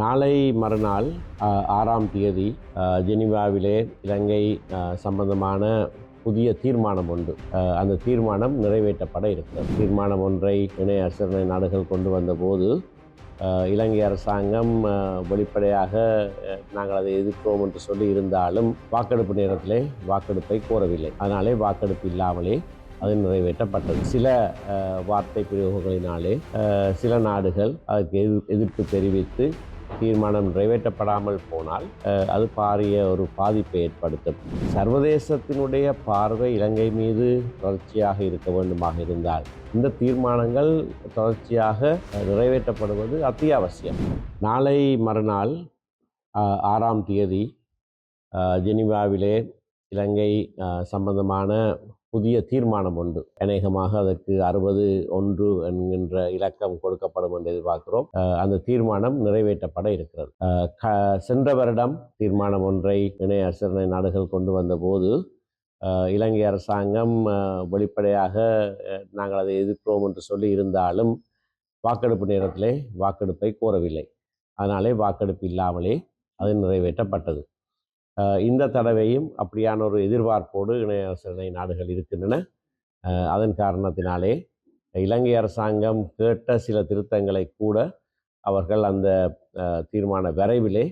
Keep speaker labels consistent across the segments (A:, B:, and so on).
A: நாளை மறுநாள் ஆறாம் தேதி ஜெனிவாவிலே இலங்கை சம்பந்தமான புதிய தீர்மானம் ஒன்று. அந்த தீர்மானம் நிறைவேற்றப்பட இருக்கிறது. தீர்மானம் ஒன்றை இணைய அரசனை நாடுகள் கொண்டு வந்தபோது இலங்கை அரசாங்கம் வெளிப்படையாக நாங்கள் அதை எதிர்க்கிறோம் என்று சொல்லி இருந்தாலும் வாக்கெடுப்பு நேரத்திலே வாக்கெடுப்பை கோரவில்லை. அதனாலே வாக்கெடுப்பு இல்லாமலே அது நிறைவேற்றப்பட்டது. சில வார்த்தை பிரயோகங்களினாலே சில நாடுகள் அதற்கு எதிர் எதிர்ப்பு தெரிவித்து தீர்மானம் நிறைவேற்றப்படாமல் போனால் அஹ், அது பாரிய ஒரு பாதிப்பை ஏற்படுத்தும். சர்வதேசத்தினுடைய பார்வை இலங்கை மீது தொடர்ச்சியாக இருக்க வேண்டுமாக இருந்தால் இந்த தீர்மானங்கள் தொடர்ச்சியாக நிறைவேற்றப்படுவது அத்தியாவசியம். நாளை மறுநாள் ஆறாம் தேதி ஜெனிவாவிலே இலங்கை அஹ், சம்பந்தமான புதிய தீர்மானம் உண்டு. அநேகமாக அதற்கு அறுபது ஒன்று என்கின்ற இலக்கம் கொடுக்கப்படும் என்று எதிர்பார்க்கிறோம். அந்த தீர்மானம் நிறைவேற்றப்பட இருக்கிறது. க- சென்ற வருடம் தீர்மானம் ஒன்றை இணைய அரசனை நாடுகள் கொண்டு வந்தபோது போது இலங்கை அரசாங்கம் வெளிப்படையாக நாங்கள் அதை எதிர்க்கிறோம் என்று சொல்லி இருந்தாலும் வாக்கெடுப்பு நேரத்திலே வாக்கெடுப்பை கோரவில்லை. அதனாலே வாக்கெடுப்பு இல்லாமலே அது நிறைவேற்றப்பட்டது. இந்த தடவையும் அப்படியான ஒரு எதிர்பார்ப்போடு இணைய சிறை நாடுகள் இருக்கின்றன. அதன் காரணத்தினாலே இலங்கை அரசாங்கம் கேட்ட சில திருத்தங்களை கூட அவர்கள் அந்த தீர்மான விரைவிலே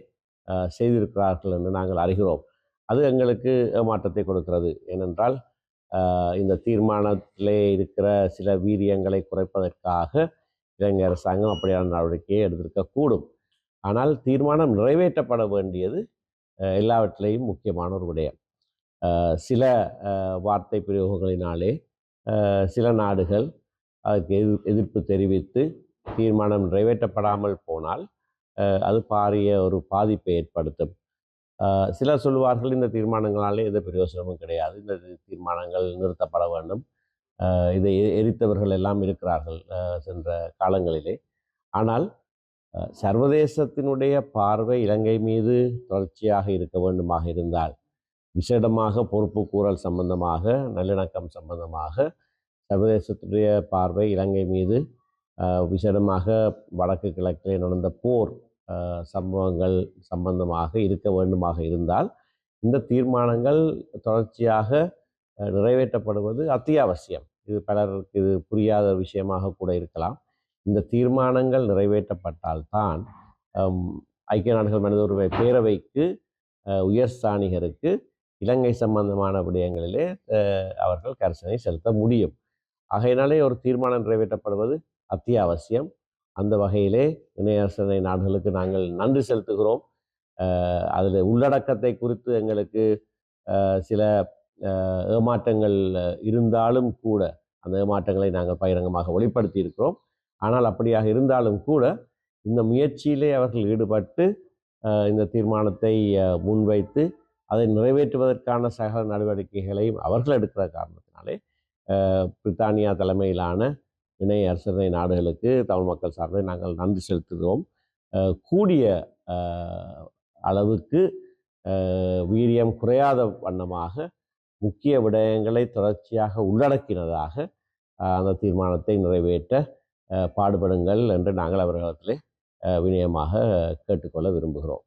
A: செய்திருக்கிறார்கள் என்று நாங்கள் அறிகிறோம். அது எங்களுக்கு ஏமாற்றத்தை கொடுக்கிறது. ஏனென்றால் இந்த தீர்மானத்திலே இருக்கிற சில வீரியங்களை குறைப்பதற்காக இலங்கை அரசாங்கம் அப்படியான நடவடிக்கையை எடுத்திருக்கக்கூடும். ஆனால் தீர்மானம் நிறைவேற்றப்பட வேண்டியது எல்லாவற்றிலையும் முக்கியமான ஒரு விடயம். சில வார்த்தை பிரயோகங்களினாலே சில நாடுகள் அதுக்கு எதிர் எதிர்ப்பு தெரிவித்து தீர்மானம் நிறைவேற்றப்படாமல் போனால் அது பாரிய ஒரு பாதிப்பை ஏற்படுத்தும். சில சிலர் சொல்லுவார்கள் இந்த தீர்மானங்களாலே எந்த பிரயோசனமும் கிடையாது இந்த தீர்மானங்கள் நிறுத்தப்பட வேண்டும். இதை எ- எரித்தவர்கள் எல்லாம் இருக்கிறார்கள் சென்ற காலங்களிலே. ஆனால் சர்வதேசத்தினுடைய பார்வை இலங்கை மீது தொடர்ச்சியாக இருக்க வேண்டுமாக இருந்தால் விசேடமாக பொறுப்பு கூறல் சம்பந்தமாக நல்லிணக்கம் சம்பந்தமாக சர்வதேசத்துடைய பார்வை இலங்கை மீது விசேடமாக வடக்கு கிழக்கிலே நடந்த போர் சம்பவங்கள் சம்பந்தமாக இருக்க வேண்டுமாக இருந்தால் இந்த தீர்மானங்கள் தொடர்ச்சியாக நிறைவேற்றப்படுவது அத்தியாவசியம். இது பலருக்கு இது புரியாத விஷயமாக கூட இருக்கலாம். இந்த தீர்மானங்கள் நிறைவேற்றப்பட்டால்தான் ஐக்கிய நாடுகள் மனித உரிமை பேரவைக்கு உயர் ஸ்தானிகருக்கு இலங்கை சம்பந்தமான விடயங்களிலே அவர்கள் கரிசனை செலுத்த முடியும். ஆகையினாலே ஒரு தீர்மானம் நிறைவேற்றப்படுவது அத்தியாவசியம். அந்த வகையிலே இணையரசனை நாடுகளுக்கு நாங்கள் நன்றி செலுத்துகிறோம். அதில் உள்ளடக்கத்தை குறித்து எங்களுக்கு சில ஏமாற்றங்கள் இருந்தாலும் கூட அந்த ஏமாற்றங்களை நாங்கள் பகிரங்கமாக வெளிப்படுத்தி இருக்கிறோம் ஆனால் அப்படியாக இருந்தாலும் கூட இந்த முயற்சியிலே அவர்கள் ஈடுபட்டு இந்த தீர்மானத்தை முன்வைத்து அதை நிறைவேற்றுவதற்கான சகல நடவடிக்கைகளையும் அவர்கள் எடுக்கிற காரணத்தினாலே பிரித்தானியா தலைமையிலான இணை அரசனை நாடுகளுக்கு தமிழ் மக்கள் சார்பில் நாங்கள் நன்றி செலுத்துகிறோம். கூடிய அளவுக்கு வீரியம் குறையாத வண்ணமாக முக்கிய விடயங்களை தொடர்ச்சியாக உள்ளடக்கினதாக அந்த தீர்மானத்தை நிறைவேற்ற பாடுபடுங்கள் என்று நாங்கள் அவர்களிடத்திலே விநயமாக வினயமாக கேட்டுக்கொள்ள விரும்புகிறோம்.